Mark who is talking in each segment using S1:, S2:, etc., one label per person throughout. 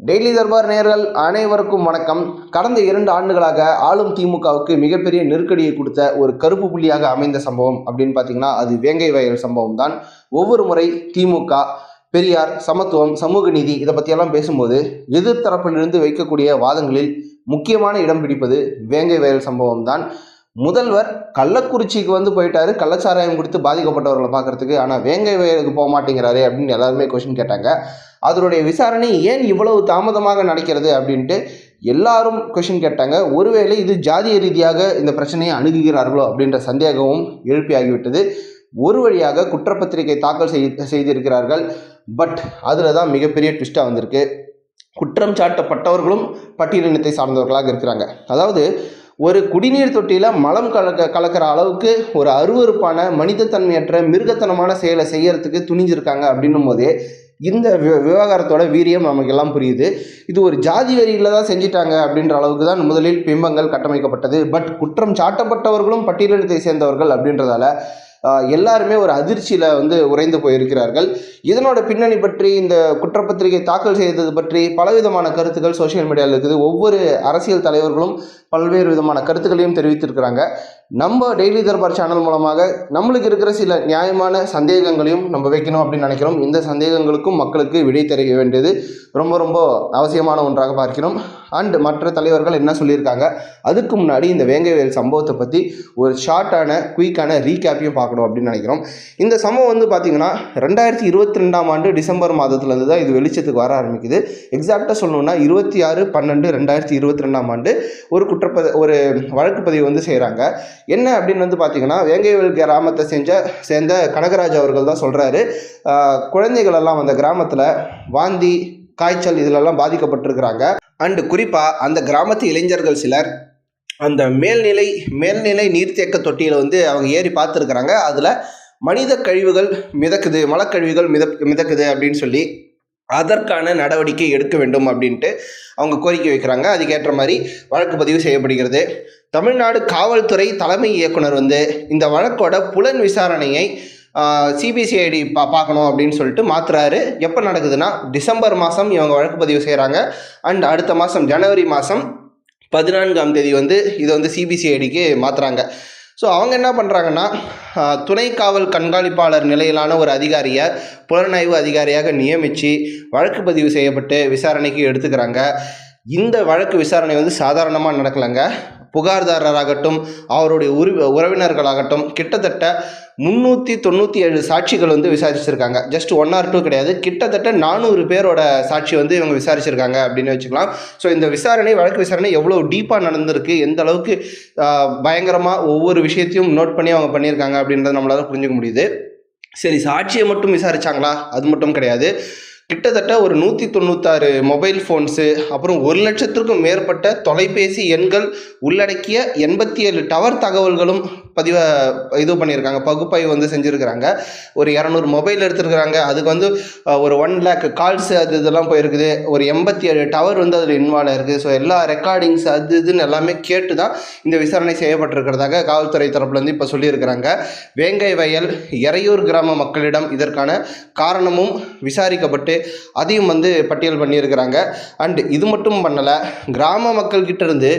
S1: Daily Darbar நேர்கள் அனைவருக்கும் வணக்கம். கடந்த இரண்டு ஆண்டுகளாக ஆளும் திமுகவுக்கு மிகப்பெரிய நெருக்கடியை கொடுத்த ஒரு கருப்பு புள்ளியாக அமைந்த சம்பவம் அப்படின்னு பார்த்தீங்கன்னா அது வேங்கை வயல் சம்பவம் தான் ஒவ்வொரு முறை திமுக பெரியார் சமத்துவம் சமூக நீதி இதை பற்றியெல்லாம் பேசும்போது எதிர்த்தரப்பிலிருந்து வைக்கக்கூடிய வாதங்களில் முக்கியமான இடம் பிடிப்பது வேங்கை வயல் சம்பவம் தான் முதல்வர் கள்ளக்குறிச்சிக்கு வந்து போயிட்டாரு. கள்ளச்சாராயம் கொடுத்து பாதிக்கப்பட்டவர்களை பார்க்கறதுக்கு. ஆனால் வேங்கை வயலுக்கு போக மாட்டேங்கிறாரு அப்படின்னு எல்லாருமே கொஷின் கேட்டாங்க. அதனுடைய விசாரணை ஏன் இவ்வளவு தாமதமாக நடக்கிறது அப்படின்ட்டு எல்லாரும் கொஷின் கேட்டாங்க. ஒருவேளை இது ஜாதிய ரீதியாக இந்த பிரச்சனையை அணுகுகிறார்களோ அப்படின்ற சந்தேகமும் எழுப்பியாகிவிட்டது. ஒரு வழியாக குற்றப்பத்திரிகை தாக்கல் செய் செய்திருக்கிறார்கள். பட் அதில் தான் மிகப்பெரிய ட்விஸ்ட்டாக வந்திருக்கு. குற்றம் சாட்டப்பட்டவர்களும் பட்டியலினத்தை சார்ந்தவர்களாக இருக்கிறாங்க. அதாவது ஒரு குடிநீர் தொட்டியில் மலம் கலக்க கலக்கிற அளவுக்கு ஒரு அருவருப்பான மனிதத்தன்மையற்ற மிருகத்தனமான செயலை செய்யறதுக்கு துணிஞ்சிருக்காங்க அப்படின்னும் போதே இந்த விவகாரத்தோட வீரியம் நமக்கு எல்லாம் புரியுது. இது ஒரு ஜாதி வரியில் தான் செஞ்சிட்டாங்க அப்படின்ற அளவுக்கு தான் முதலில் பிம்பங்கள் கட்டமைக்கப்பட்டது. பட் குற்றம் சாட்டப்பட்டவர்களும் பட்டியலினத்தை சேர்ந்தவர்கள் அப்படின்றதால எல்லாருமே ஒரு அதிர்ச்சியில் வந்து உறைந்து போயிருக்கிறார்கள். இதனோட பின்னணி பற்றி இந்த குற்றப்பத்திரிகை தாக்கல் செய்தது பற்றி பலவிதமான கருத்துக்கள் சோஷியல் மீடியாவில் இருக்குது. ஒவ்வொரு அரசியல் தலைவர்களும் பல்வேறு விதமான கருத்துக்களையும் தெரிவித்திருக்கிறாங்க. நம்ம டெய்லி தர்பார் சேனல் மூலமாக நம்மளுக்கு இருக்கிற சில நியாயமான சந்தேகங்களையும் நம்ம வைக்கணும் அப்படின்னு நினைக்கிறோம். இந்த சந்தேகங்களுக்கும் மக்களுக்கு விடை தெரிய வேண்டியது ரொம்ப ரொம்ப அவசியமான ஒன்றாக பார்க்கிறோம். அண்ட் மற்ற தலைவர்கள் என்ன சொல்லியிருக்காங்க? அதுக்கு முன்னாடி இந்த வேங்கைவேல் சம்பவத்தை பற்றி ஒரு ஷார்ட்டான குயிக்கான ரீகேப்பையும் பார்க்கணும் அப்படின்னு நினைக்கிறோம். இந்த சம்பவம் வந்து பார்த்திங்கன்னா ரெண்டாயிரத்தி இருபத்தி ரெண்டாம் ஆண்டு டிசம்பர் மாதத்துலேருந்து தான் இது வெளிச்சத்துக்கு வர ஆரம்பிக்குது. எக்ஸாக்டாக சொல்லணும்னா இருபத்தி ஆறு பன்னெண்டு ரெண்டாயிரத்தி இருபத்தி ரெண்டாம் ஆண்டு ஒரு குற்றப்பதி ஒரு வழக்கு பதிவு வந்து செய்கிறாங்க என்ன அப்படின்னு வந்து பார்த்தீங்கன்னா வேங்கைவேல் கிராமத்தை செஞ்ச சேர்ந்த கனகராஜ் அவர்கள் தான் சொல்கிறாரு குழந்தைகள் எல்லாம் அந்த கிராமத்தில் வாந்தி காய்ச்சல் இதிலெல்லாம் பாதிக்கப்பட்டிருக்கிறாங்க. அண்டு குறிப்பாக அந்த கிராமத்து இளைஞர்கள் சிலர் அந்த மேல்நிலை மேல்நிலை நீர்த்தேக்க தொட்டியில் வந்து அவங்க ஏறி பார்த்துருக்குறாங்க. அதில் மனித கழிவுகள் மிதக்குது மலக்கழிவுகள் மித மிதக்குது அப்படின்னு சொல்லி அதற்கான நடவடிக்கை எடுக்க வேண்டும் அப்படின்ட்டு அவங்க கோரிக்கை வைக்கிறாங்க. அதுக்கேற்ற மாதிரி வழக்கு பதிவு செய்யப்படுகிறது. தமிழ்நாடு காவல்துறை தலைமை இயக்குனர் வந்து இந்த வழக்கோட புலன் விசாரணையை சிபிசிஐடி பா பார்க்கணும் அப்படின்னு சொல்லிட்டு மாத்துறாரு. எப்போ நடக்குதுன்னா டிசம்பர் மாதம் இவங்க வழக்கு பதிவு செய்கிறாங்க அண்ட் அடுத்த மாதம் ஜனவரி மாதம் பதினான்காம் தேதி வந்து இதை வந்து சிபிசிஐடிக்கு மாற்றுறாங்க ஸோ அவங்க என்ன பண்ணுறாங்கன்னா துணை காவல் கண்காணிப்பாளர் நிலையிலான ஒரு அதிகாரியை புலனாய்வு அதிகாரியாக நியமித்து வழக்கு பதிவு செய்யப்பட்டு விசாரணைக்கு எடுத்துக்கிறாங்க. இந்த வழக்கு விசாரணை வந்து சாதாரணமாக நடக்கலைங்க. புகார்தாரராகட்டும் அவருடைய உரி உறவினர்களாகட்டும் கிட்டத்தட்ட முந்நூற்றி தொண்ணூற்றி ஏழு சாட்சிகள் வந்து விசாரிச்சிருக்காங்க. ஜஸ்ட் ஒன் ஆர் டூ கிடையாது. கிட்டத்தட்ட நானூறு பேரோட சாட்சி வந்து இவங்க விசாரிச்சிருக்காங்க அப்படின்னு வச்சுக்கலாம். ஸோ இந்த விசாரணை வழக்கு விசாரணை எவ்வளோ டீப்பாக நடந்திருக்கு எந்த அளவுக்கு பயங்கரமாக ஒவ்வொரு விஷயத்தையும் நோட் பண்ணி அவங்க பண்ணியிருக்காங்க அப்படின்றத நம்மளால புரிஞ்சுக்க முடியுது. சரி சாட்சியை மட்டும் விசாரிச்சாங்களா? அது மட்டும் கிடையாது. கிட்டத்தட்ட ஒரு நூற்றி தொண்ணூத்தாறு மொபைல் ஃபோன்ஸு அப்புறம் ஒரு லட்சத்திற்கும் மேற்பட்ட தொலைபேசி எண்கள் உள்ளடக்கிய எண்பத்தி ஏழு டவர் தகவல்களும் பதிவ இது பண்ணியிருக்காங்க. பகுப்பாய்வு வந்து செஞ்சுருக்கிறாங்க. ஒரு இரநூறு மொபைல் எடுத்துருக்குறாங்க. அதுக்கு வந்து ஒரு ஒன் லேக் கால்ஸ் அது இதெல்லாம் போயிருக்குது. ஒரு எண்பத்தி ஏழு டவர் வந்து அதில் இன்வால்வ் இருக்குது ஸோ எல்லா ரெக்கார்டிங்ஸ் அது இதுன்னு எல்லாமே கேட்டு தான் இந்த விசாரணை செய்யப்பட்டிருக்கிறதாக காவல்துறை தரப்புலேருந்து இப்போ சொல்லியிருக்கிறாங்க. வேங்கை வயல் எறையூர் கிராம மக்களிடம் இதற்கான காரணமும் விசாரிக்கப்பட்டு அதையும் வந்து பட்டியல் பண்ணியிருக்கிறாங்க. அண்ட் இது மட்டும் பண்ணலை கிராம மக்கள்கிட்ட இருந்து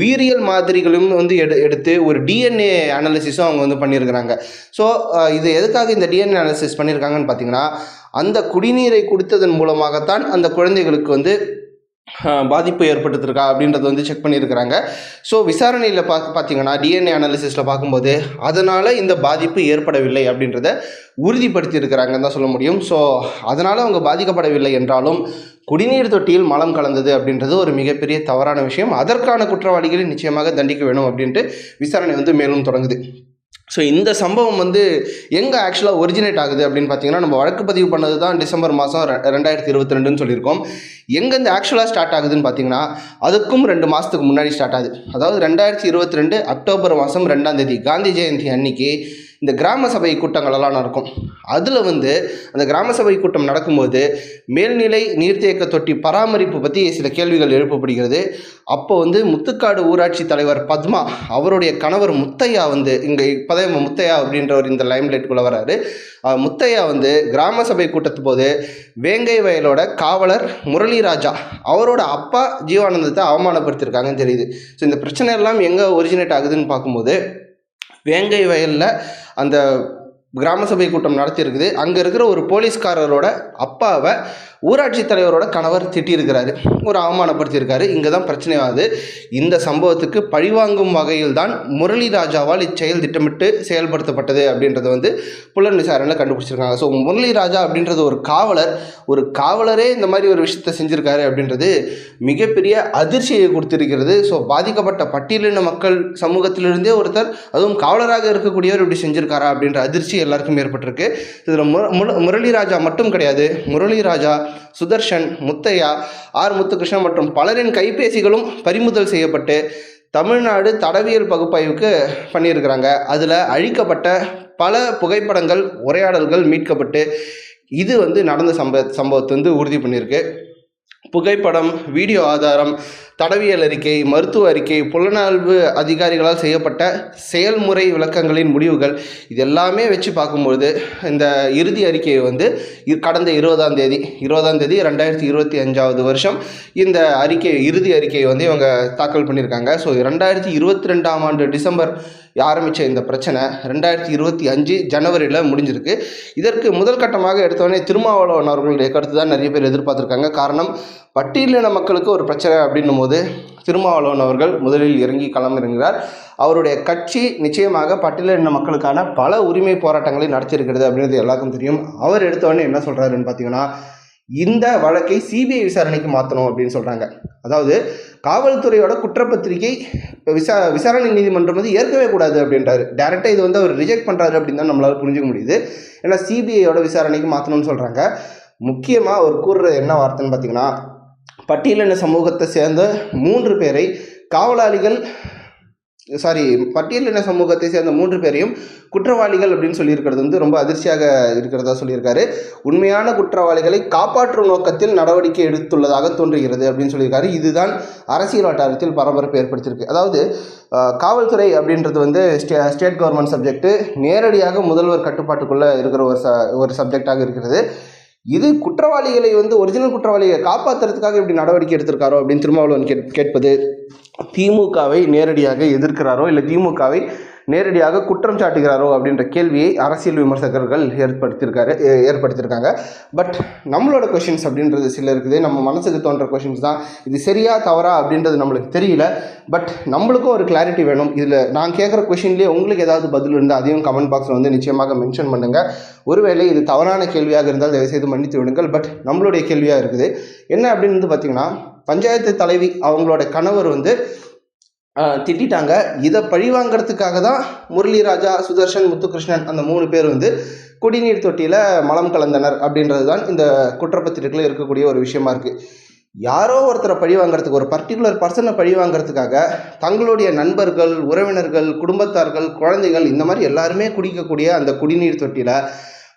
S1: உயிரியல் மாதிரிகளும் வந்து எடு எடுத்து ஒரு டிஎன்ஏ அனாலிசிஸும் அவங்க வந்து பண்ணியிருக்கிறாங்க. ஸோ இது எதுக்காக இந்த டிஎன்ஏ அனாலிசிஸ் பண்ணியிருக்காங்கன்னு பார்த்தீங்கன்னா அந்த குடிநீரை குடித்ததன் மூலமாகத்தான் அந்த குழந்தைகளுக்கு வந்து பாதிப்பு ஏற்பட்டுருக்கா அப்படின்றத வந்து செக் பண்ணியிருக்கிறாங்க. ஸோ விசாரணையில் பார்க்க பார்த்தீங்கன்னா டிஎன்ஏ அனாலிசிஸில் பார்க்கும்போது அதனால் இந்த பாதிப்பு ஏற்படவில்லை அப்படின்றத உறுதிப்படுத்தியிருக்கிறாங்கன்னு தான் சொல்ல முடியும். ஸோ அதனால் அவங்க பாதிக்கப்படவில்லை என்றாலும் குடிநீர் தொட்டியில் மலம் கலந்தது அப்படின்றது ஒரு மிகப்பெரிய தவறான விஷயம். அதற்கான குற்றவாளிகளை நிச்சயமாக தண்டிக்க வேணும் அப்படின்ட்டு விசாரணை வந்து மேலும் தொடங்குது. ஸோ இந்த சம்பவம் வந்து எங்கே ஆக்சுவலாக ஒரிஜினேட் ஆகுது அப்படின்னு பார்த்தீங்கன்னா நம்ம வழக்கு பதிவு பண்ணது தான் டிசம்பர் மாதம் ரெண்டாயிரத்தி இருபத்தி ரெண்டுன்னு சொல்லியிருக்கோம். எங்கே இந்த ஆக்சுவலாக ஸ்டார்ட் ஆகுதுன்னு பார்த்தீங்கன்னா அதுக்கும் ரெண்டு மாதத்துக்கு முன்னாடி ஸ்டார்ட் ஆகுது. அதாவது ரெண்டாயிரத்தி இருபத்தி ரெண்டு அக்டோபர் மாதம் ரெண்டாம் தேதி காந்தி ஜெயந்தி அன்னைக்கு இந்த கிராம சபை கூட்டங்களெல்லாம் நடக்கும். அதில் வந்து அந்த கிராம சபை கூட்டம் நடக்கும்போது மேல்நிலை நீர்த்தேக்க தொட்டி பராமரிப்பு பற்றி சில கேள்விகள் எழுப்பப்படுகிறது. அப்போ வந்து முத்துக்காடு ஊராட்சி தலைவர் பத்மா அவருடைய கணவர் முத்தையா வந்து இங்கே இப்போதே முத்தையா அப்படின்றவர் இந்த லைம்லைட்டுக்குள்ளே வராரு முத்தையா வந்து கிராம சபை கூட்டத்து போது வேங்கை வயலோட காவலர் முரளி ராஜா அவரோட அப்பா ஜீவானந்தத்தை அவமானப்படுத்தியிருக்காங்கன்னு தெரியுது. ஸோ இந்த பிரச்சனை எல்லாம் எங்கே ஒரிஜினேட் ஆகுதுன்னு பார்க்கும்போது வேங்கை வயலில் அந்த கிராம சபை கூட்டம் நடத்தியிருக்குது. அங்கே இருக்கிற ஒரு போலீஸ்காரரோட அப்பாவை ஊராட்சி தலைவரோட கணவர் திட்டியிருக்கிறாரு. ஒரு அவமானப்படுத்தியிருக்காரு. இங்கே தான் பிரச்சனை ஆகுது இந்த சம்பவத்துக்கு பழிவாங்கும் வகையில் தான் முரளி ராஜாவால் இச்செயல் திட்டமிட்டு செயல்படுத்தப்பட்டது அப்படின்றத வந்து புலன் விசாரணையில் கண்டுபிடிச்சிருக்காங்க. ஸோ முரளி ராஜா அப்படின்றது ஒரு காவலர். ஒரு காவலரே இந்த மாதிரி ஒரு விஷயத்த செஞ்சுருக்காரு அப்படின்றது மிகப்பெரிய அதிர்ச்சியை கொடுத்திருக்கிறது. ஸோ பாதிக்கப்பட்ட பட்டியலின மக்கள் சமூகத்திலிருந்தே ஒருத்தர் அதுவும் காவலராக இருக்கக்கூடியவர் இப்படி செஞ்சிருக்காரா அப்படின்ற அதிர்ச்சி எல்லாருக்கும் ஏற்பட்டிருக்கு. இதில் முரளி ராஜா மட்டும் கிடையாது. முரளி ராஜா சுதர்ஷன் முத்தையா ஆர். முத்துகிருஷ்ணன் மற்றும் பலரின் கைபேசிகளும் பறிமுதல் செய்யப்பட்டு தமிழ்நாடு தடவியல் பகுப்பாய்வுக்கு பண்ணியிருக்கிறாங்க. அதில் அழிக்கப்பட்ட பல புகைப்படங்கள் உரையாடல்கள் மீட்கப்பட்டு இது வந்து நடந்த சம்ப சம்பவத்தை வந்து உறுதி பண்ணியிருக்கு. புகைப்படம் வீடியோ ஆதாரம் தடவியல் அறிக்கை மருத்துவ அறிக்கை புலனாய்வு அதிகாரிகளால் செய்யப்பட்ட செயல்முறை விளக்கங்களின் முடிவுகள் இது எல்லாமே வச்சு பார்க்கும்பொழுது இந்த இறுதி அறிக்கையை வந்து கடந்த இருபதாம் தேதி இருபதாம் தேதி ரெண்டாயிரத்தி இருபத்தி அஞ்சாவது வருஷம் இந்த அறிக்கை இறுதி அறிக்கையை வந்து இவங்க தாக்கல் பண்ணியிருக்காங்க. ஸோ ரெண்டாயிரத்தி இருபத்தி ரெண்டாம் ஆண்டு டிசம்பர் ஆரம்பித்த இந்த பிரச்சனை ரெண்டாயிரத்தி இருபத்தி அஞ்சு ஜனவரியில் முடிஞ்சிருக்கு. இதற்கு முதல் கட்டமாக எடுத்தோடனே திருமாவளவன் அவர்களுடைய கருத்து தான் நிறைய பேர் எதிர்பார்த்துருக்காங்க. காரணம் பட்டியலின மக்களுக்கு ஒரு பிரச்சனை அப்படின்னும் போது திருமாவளவன் அவர்கள் முதலில் இறங்கி களமிறங்கிறார் அவருடைய கட்சி நிச்சயமாக பட்டியலின மக்களுக்கான பல உரிமை போராட்டங்களை நடத்தியிருக்கிறது அப்படின்றது எல்லாருக்கும் தெரியும். அவர் எடுத்தவொடனே என்ன சொல்கிறாருன்னு பார்த்தீங்கன்னா இந்த வழக்கை சிபிஐ விசாரணைக்கு மாற்றணும் அப்படின்னு சொல்கிறாங்க அதாவது காவல்துறையோட குற்றப்பத்திரிகை விசா விசாரணை நீதிமன்றம் வந்து ஏற்கவே கூடாது அப்படின்றாரு. டேரெக்டாக இது வந்து அவர் ரிஜெக்ட் பண்ணுறாரு அப்படின்னு தான் நம்மளால் புரிஞ்சுக்க முடியுது. ஏன்னா சிபிஐயோட விசாரணைக்கு மாற்றணும்னு சொல்கிறாங்க முக்கியமாக அவர் கூறுற என்ன வார்த்தைன்னு பார்த்தீங்கன்னா பட்டியலின சமூகத்தை சேர்ந்த மூன்று பேரை காவலாளிகள் சாரி பட்டியலின சமூகத்தை சேர்ந்த மூன்று பேரையும் குற்றவாளிகள் அப்படின்னு சொல்லியிருக்கிறது வந்து ரொம்ப அதிர்ச்சியாக இருக்கிறதா சொல்லியிருக்காரு. உண்மையான குற்றவாளிகளை காப்பாற்றும் நோக்கத்தில் நடவடிக்கை எடுத்துள்ளதாக தோன்றுகிறது அப்படின்னு சொல்லியிருக்காரு. இதுதான் அரசியல் வட்டாரத்தில் பரபரப்பு ஏற்படுத்தியிருக்கு. அதாவது காவல்துறை அப்படின்றது வந்து ஸ்டே ஸ்டேட் கவர்மெண்ட் சப்ஜெக்ட்டு. நேரடியாக முதல்வர் கட்டுப்பாட்டுக்குள்ளே இருக்கிற ஒரு ச ஒரு சப்ஜெக்டாக இருக்கிறது. இது குற்றவாளிகளை வந்து ஒரிஜினல் குற்றவாளிகளை காப்பாற்றுறதுக்காக இப்படி நடவடிக்கை எடுத்திருக்காரோ அப்படின்னு திருமாவளவன் கேட் கேட்பது திமுகவை நேரடியாக எதிர்க்கிறாரோ இல்லை திமுகவை நேரடியாக குற்றம் சாட்டுகிறாரோ அப்படின்ற கேள்வியை அரசியல் விமர்சகர்கள் ஏற்படுத்தியிருக்காரு ஏற்படுத்தியிருக்காங்க. பட் நம்மளோட கொஷின்ஸ் அப்படின்றது சில இருக்குது. நம்ம மனசுக்கு தோன்ற கொஷின்ஸ் தான். இது சரியா தவறா அப்படின்றது நம்மளுக்கு தெரியல. பட் நம்மளுக்கும் ஒரு கிளாரிட்டி வேணும். இதில் நான் கேட்குற கொஷின்லேயே உங்களுக்கு ஏதாவது பதில் இருந்தால் அதையும் கமெண்ட் பாக்ஸில் வந்து நிச்சயமாக மென்ஷன் பண்ணுங்கள் ஒருவேளை இது தவறான கேள்வியாக இருந்தால் தயவுசெய்து மன்னித்து விடுங்கள். பட் நம்மளுடைய கேள்வியாக இருக்குது. என்ன அப்படின்னு வந்து பார்த்தீங்கன்னா பஞ்சாயத்து தலைவி அவங்களோட கணவர் வந்து திட்டாங்க திட்டிட்டாங்க. இதை பழிவாங்கிறதுக்காக தான் முரளி ராஜா சுதர்ஷன் முத்துகிருஷ்ணன் அந்த மூணு பேர் வந்து குடிநீர் தொட்டியில் மலம் கலந்தனர் அப்படின்றது தான் இந்த குற்றப்பத்திரிகையில் இருக்கக்கூடிய ஒரு விஷயமா இருக்குது யாரோ ஒருத்தரை பழி வாங்குறதுக்கு ஒரு பர்டிகுலர் பர்சனை பழி வாங்குறதுக்காக தங்களுடைய நண்பர்கள் உறவினர்கள் குடும்பத்தார்கள் குழந்தைகள் இந்த மாதிரி எல்லாருமே குடிக்கக்கூடிய அந்த குடிநீர் தொட்டியில்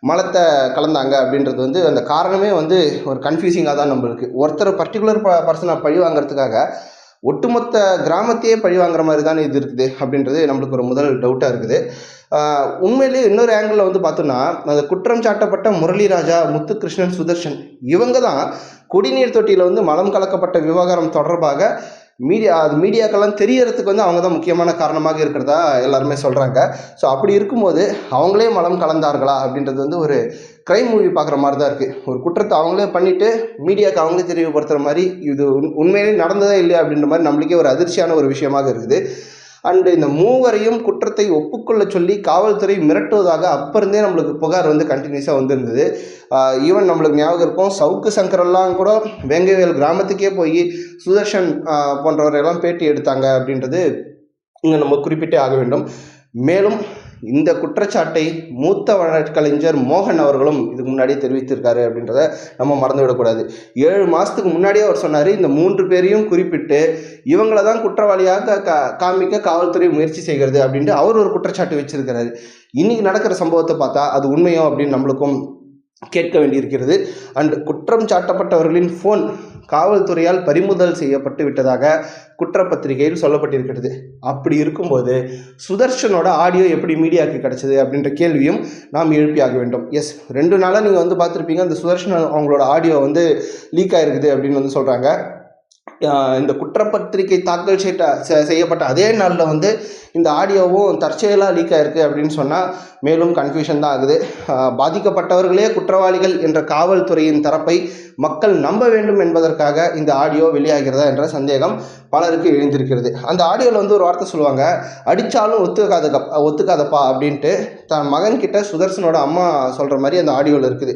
S1: மலத்தை கலந்தாங்க அப்படின்றது வந்து அந்த காரணமே வந்து ஒரு கன்ஃபியூசிங்காக தான் நம்மளுக்கு. ஒருத்தர் பர்டிகுலர் ப பர்சனை பழி வாங்குறதுக்காக ஒட்டுமொத்த கிராமத்தையே பழி வாங்குற மாதிரி தானே இது இருக்குது அப்படின்றது நம்மளுக்கு ஒரு முதல் டவுட்டாக இருக்குது. உண்மையிலேயே இன்னொரு ஆங்கிளில் வந்து பார்த்தோன்னா அந்த குற்றம் சாட்டப்பட்ட முரளிராஜா முத்துகிருஷ்ணன் சுதர்ஷன் இவங்க தான் குடிநீர் தொட்டியில் வந்து மலம் கலக்கப்பட்ட விவகாரம் தொடர்பாக மீடியா அது மீடியாக்கெல்லாம் தெரியறதுக்கு வந்து அவங்க தான் முக்கியமான காரணமாக இருக்கிறதா எல்லாருமே சொல்கிறாங்க ஸோ அப்படி இருக்கும்போது அவங்களே மலம் கலந்தார்களா அப்படின்றது வந்து ஒரு க்ரைம் மூவி பார்க்குற மாதிரி தான் இருக்குது ஒரு குற்றத்தை அவங்களே பண்ணிவிட்டு மீடியாவுக்கு அவங்களே தெரியப்படுத்துகிற மாதிரி இது உண்- உண்மையிலே நடந்ததே இல்லையா அப்படின்ற மாதிரி நம்மளுக்கே ஒரு அதிர்ச்சியான ஒரு விஷயமாக இருக்குது. அண்டு இந்த மூவரையும் குற்றத்தை ஒப்புக்கொள்ள சொல்லி காவல்துறை மிரட்டுவதாக அப்போ இருந்தே நம்மளுக்கு புகார் வந்து கண்டினியூஸாக வந்திருந்தது. ஈவன் நம்மளுக்கு ஞாபகம் இருக்கும் சவுக்கு சங்கரெல்லாம் கூட வேங்கைவேல் கிராமத்துக்கே போய் சுதர்ஷன் போன்றவரையெல்லாம் பேட்டி எடுத்தாங்க அப்படின்றது இங்கே நம்ம குறிப்பிட்டே ஆக வேண்டும். மேலும் இந்த குற்றச்சாட்டை மூத்த வழக்கறிஞர் மோகன் அவர்களும் இதுக்கு முன்னாடியே தெரிவித்திருக்காரு அப்படின்றத நம்ம மறந்துவிடக்கூடாது. ஏழு மாதத்துக்கு முன்னாடியே அவர் சொன்னார் இந்த மூன்று பேரையும் குறிப்பிட்டு இவங்கள தான் குற்றவாளியாக கா காமிக்க காவல்துறை முயற்சி செய்கிறது அப்படின்ட்டு அவர் ஒரு குற்றச்சாட்டு வச்சிருக்கிறாரு. இன்னைக்கு நடக்கிற சம்பவத்தை பார்த்தா அது உண்மையோ அப்படின்னு நம்மளுக்கும் கேட்க வேண்டியிருக்கிறது. அண்ட் குற்றம் சாட்டப்பட்டவர்களின் ஃபோன் காவல்துறையால் பறிமுதல் செய்யப்பட்டு விட்டதாக குற்றப்பத்திரிகையில் சொல்லப்பட்டிருக்கிறது. அப்படி இருக்கும்போது சுதர்ஷனோட ஆடியோ எப்படி மீடியாவுக்கு கிடைச்சது அப்படின்ற கேள்வியும் நாம் எழுப்பியாக வேண்டும். எஸ் ரெண்டு நாளாக நீங்கள் வந்து பார்த்துருப்பீங்க அந்த சுதர்ஷன் அவங்களோட ஆடியோ வந்து லீக் ஆகிருக்குது அப்படின்னு வந்து சொல்கிறாங்க இந்த குற்றப்பத்திரிகை தாக்கல் செய்த செய்யப்பட்ட அதே நாளில் வந்து இந்த ஆடியோவும் தற்செயலாக லீக் ஆயிருக்கு அப்படின்னு சொன்னால் மேலும் கன்ஃபியூஷன் தான் ஆகுது. பாதிக்கப்பட்டவர்களே குற்றவாளிகள் என்ற காவல்துறையின் தரப்பை மக்கள் நம்ப வேண்டும் என்பதற்காக இந்த ஆடியோ வெளியாகிறதா என்ற சந்தேகம் பலருக்கு எழுந்திருக்கிறது. அந்த ஆடியோவில் வந்து ஒரு வார்த்தை சொல்லுவாங்க அடித்தாலும் ஒத்துக்காத ஒத்துக்காதப்பா அப்படின்ட்டு தன் மகன்கிட்ட சுதர்சனோட அம்மா சொல்கிற மாதிரி அந்த ஆடியோவில் இருக்குது.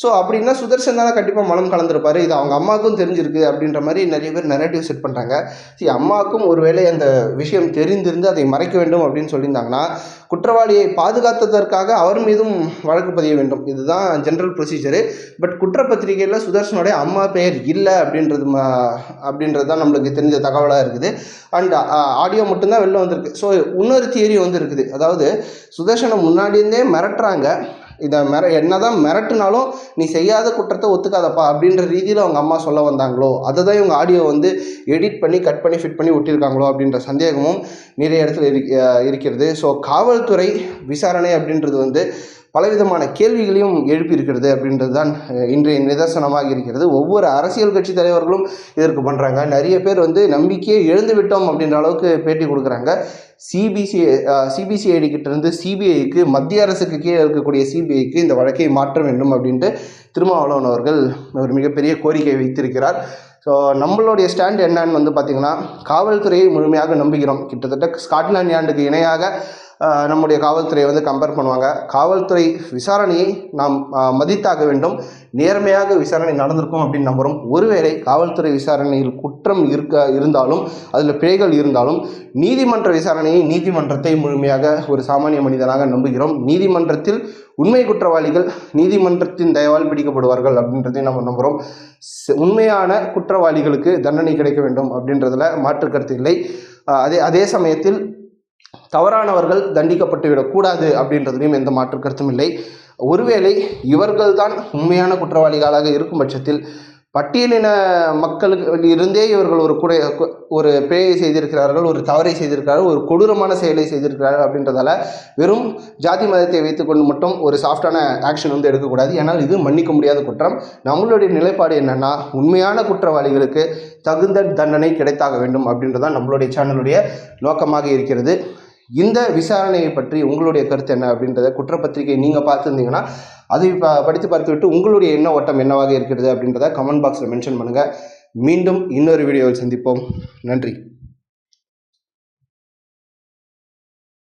S1: ஸோ அப்படின்னா சுதர்சன் தானே கண்டிப்பாக மனம் கலந்துருப்பாரு. இது அவங்க அம்மாவுக்கும் தெரிஞ்சிருக்கு அப்படின்ற மாதிரி நிறைய பேர் நெரேட்டிவ் செட் பண்ணுறாங்க சரி அம்மாவுக்கும் ஒருவேளை அந்த விஷயம் தெரிந்திருந்து அதை மறைக்க வேண்டும் அப்படின்னு சொல்லியிருந்தாங்கன்னா குற்றவாளியை பாதுகாத்ததற்காக அவர் மீதும் வழக்கு பதிய வேண்டும். இதுதான் ஜென்ரல் ப்ரொசீஜரு பட் குற்றப்பத்திரிகையில் சுதர்சனுடைய அம்மா பெயர் இல்லை அப்படின்றது அப்படின்றது தான் நம்மளுக்கு தெரிஞ்ச தகவலாக இருக்குது. அண்ட் ஆடியோ மட்டும்தான் வெளில வந்திருக்கு. ஸோ இன்னொரு தியரி வந்து இருக்குது. அதாவது சுதர்சனை முன்னாடியிருந்தே மிரட்டுறாங்க. இதை மிர என்னதான் மிரட்டுனாலும் நீ செய்யாத குற்றத்தை ஒத்துக்காதப்பா அப்படின்ற ரீதியில் அவங்க அம்மா சொல்ல வந்தாங்களோ அதை தான் இவங்க ஆடியோ வந்து எடிட் பண்ணி கட் பண்ணி ஃபிட் பண்ணி ஒட்டியிருக்காங்களோ அப்படின்ற சந்தேகமும் நிறைய இடத்துல இருக்கிறது. ஸோ காவல்துறை விசாரணை அப்படின்றது வந்து பலவிதமான கேள்விகளையும் எழுப்பியிருக்கிறது அப்படின்றது தான் இன்றைய நிதர்சனமாக இருக்கிறது. ஒவ்வொரு அரசியல் கட்சி தலைவர்களும் இதற்கு பண்ணுறாங்க நிறைய பேர் வந்து நம்பிக்கையை இழந்து விட்டோம் அப்படின்ற அளவுக்கு பேட்டி கொடுக்குறாங்க. சிபிசி சிபிசிஐடி கிட்டேருந்து சிபிஐக்கு மத்திய அரசுக்கு கீழே இருக்கக்கூடிய சிபிஐக்கு இந்த வழக்கை மாற்ற வேண்டும் அப்படின்ட்டு திருமாவளவன் அவர்கள் ஒரு மிகப்பெரிய கோரிக்கை வைத்திருக்கிறார். ஸோ நம்மளுடைய ஸ்டாண்ட் என்னன்னு வந்து பார்த்திங்கன்னா காவல்துறையை முழுமையாக நம்புகிறோம். கிட்டத்தட்ட ஸ்காட்லாண்ட் யார்டுக்கு இணையாக நம்முடைய காவல்துறையை வந்து கம்பேர் பண்ணுவாங்க. காவல்துறை விசாரணையை நாம் மதித்தாக வேண்டும். நேர்மையாக விசாரணை நடந்திருக்கும் அப்படின்னு நம்புகிறோம் ஒருவேளை காவல்துறை விசாரணையில் குற்றம் இருக்க இருந்தாலும் அதில் பிழைகள் இருந்தாலும் நீதிமன்ற விசாரணையை நீதிமன்றத்தை முழுமையாக ஒரு சாமானிய மனிதனாக நம்புகிறோம். நீதிமன்றத்தில் உண்மை குற்றவாளிகள் நீதிமன்றத்தின் தயவால் பிடிக்கப்படுவார்கள் அப்படின்றதை நம்ம நம்புகிறோம் உண்மையான குற்றவாளிகளுக்கு தண்டனை கிடைக்க வேண்டும் அப்படின்றதுல மாற்று கருத்து இல்லை. அதே அதே சமயத்தில் தவறானவர்கள் தண்டிக்கப்பட்டு விடக்கூடாது அப்படின்றதுலையும் எந்த மாற்று கருத்தும் இல்லை. ஒருவேளை இவர்கள்தான் உண்மையான குற்றவாளிகளாக இருக்கும் பட்சத்தில் பட்டியலின மக்களுக்கு இருந்தே இவர்கள் ஒரு குறை ஒரு பிழையை செய்திருக்கிறார்கள் ஒரு தவறை செய்திருக்கிறார்கள் ஒரு கொடூரமான செயலை செய்திருக்கிறார்கள் அப்படின்றதால வெறும் ஜாதி மதத்தை வைத்துக்கொண்டு மட்டும் ஒரு சாஃப்டான ஆக்ஷன் வந்து எடுக்கக்கூடாது. ஏன்னால் இது மன்னிக்க முடியாத குற்றம். நம்மளுடைய நிலைப்பாடு என்னென்னா உண்மையான குற்றவாளிகளுக்கு தகுந்த தண்டனை கிடைத்தாக வேண்டும் அப்படின்றதான் நம்மளுடைய சேனலுடைய நோக்கமாக இருக்கிறது. இந்த விசாரணையை பற்றி உங்களுடைய கருத்து என்ன அப்படின்றத குற்றப்பத்திரிகை நீங்கள் பார்த்துருந்தீங்கன்னா அதை ப படித்து பார்த்துவிட்டு உங்களுடைய எண்ண ஓட்டம் என்னவாக இருக்கிறது அப்படின்றத கமெண்ட் பாக்ஸில் மென்ஷன் பண்ணுங்கள் மீண்டும் இன்னொரு வீடியோவில் சந்திப்போம். நன்றி.